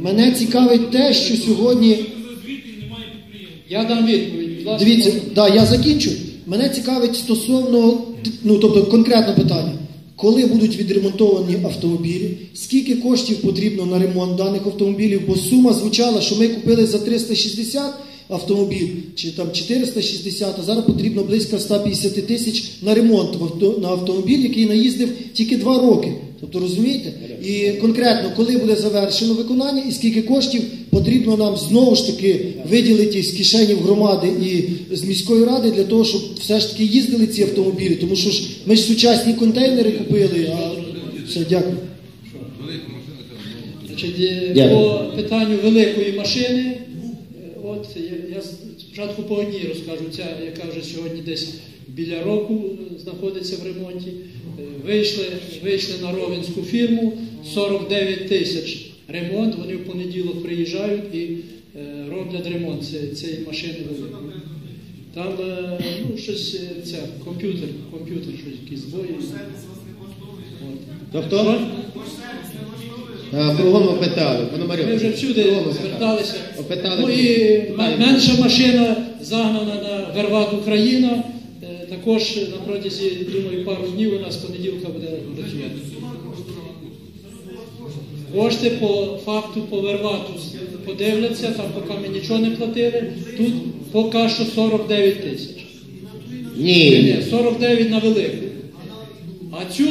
Мене цікавить те, що сьогодні. Я дам відповідь. Дивіться, да, я закінчу. Мене цікавить стосовно, ну тобто конкретне питання. Коли будуть відремонтовані автомобілі, скільки коштів потрібно на ремонт даних автомобілів? Бо сума звучала, що ми купили за 360 автомобіль чи там 460, а зараз потрібно близько 150 тисяч на ремонт на автомобіль, який наїздив тільки 2 роки. Тобто розумієте? І конкретно, коли буде завершено виконання і скільки коштів потрібно нам знову ж таки виділити з кишенів громади і з міської ради для того, щоб все ж таки їздили ці автомобілі. Тому що ж ми ж сучасні контейнери купили. А все, дякую. Значить, е, по питанню великої машини, е, от я, я спочатку по одній розкажу, ця, яка вже сьогодні десь біля року е, знаходиться в ремонті. Е, Вийшли, вийшли на ровенську фірму 49 тисяч ремонт. Вони в понеділок приїжджають і е, роблять ремонт цієї, машини великої. Там ну, щось це, комп'ютер, комп'ютер, щось якісь збої. Тобто? Кругом опитали, Пономарьов. Ми вже всюди зверталися. Ну і менша машина загнана на Верват Україна. Також на протязі, думаю, пару днів у нас понеділка буде працювати. Кошти по факту по Вервату подивляться, там поки ми нічого не платили. Тут поки що 49 тисяч. Ні. Ні, 49 на велику. А цю